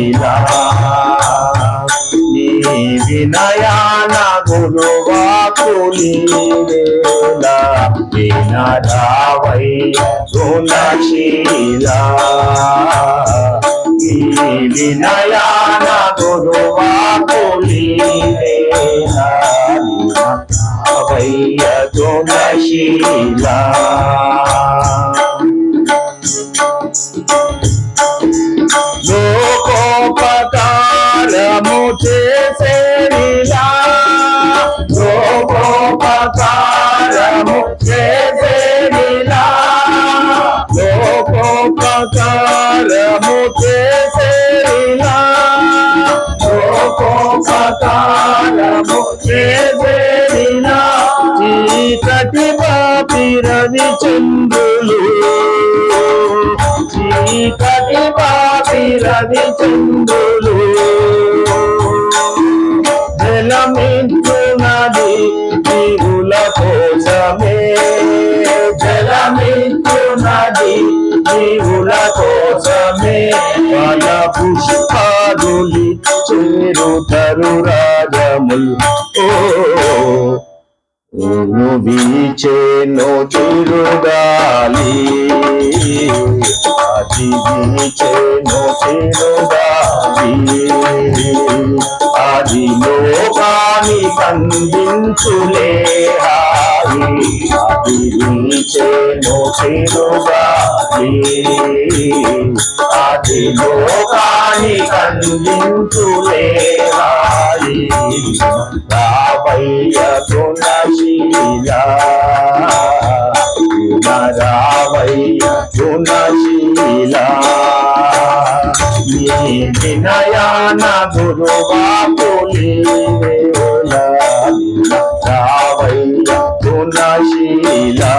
గుణశీలా నీ వినయాన గురువాకులీలా వినరావయ్య గుణశీలా నీ వినయాన గురువాకులీలా వినరావయ్య గుణశీలా లోకోపకారము చేసేలా లోకోపకారము చేసేలా లోకోపకారము చేసేలా లోకోపకారము చేసేలా చీకటి బాపిరవి చంద్రులు. చీకటి పాపి రవి జీవుల కోసమే వాళ్ళ పుష్పాదులి చేరుతరు రాజముల్. ఓను ఊను వీచేను తిరుగాలి. అది వీచేను తిరుగాలి. అది లోకాని కందించులే హాయి. అది వీచేను తిరుగాలి అది లోకాని కందించులే రావయ్య గుణశీలా రావయ్య గుణశీలా వినయాన గురువా రావయ్య గుణశీలా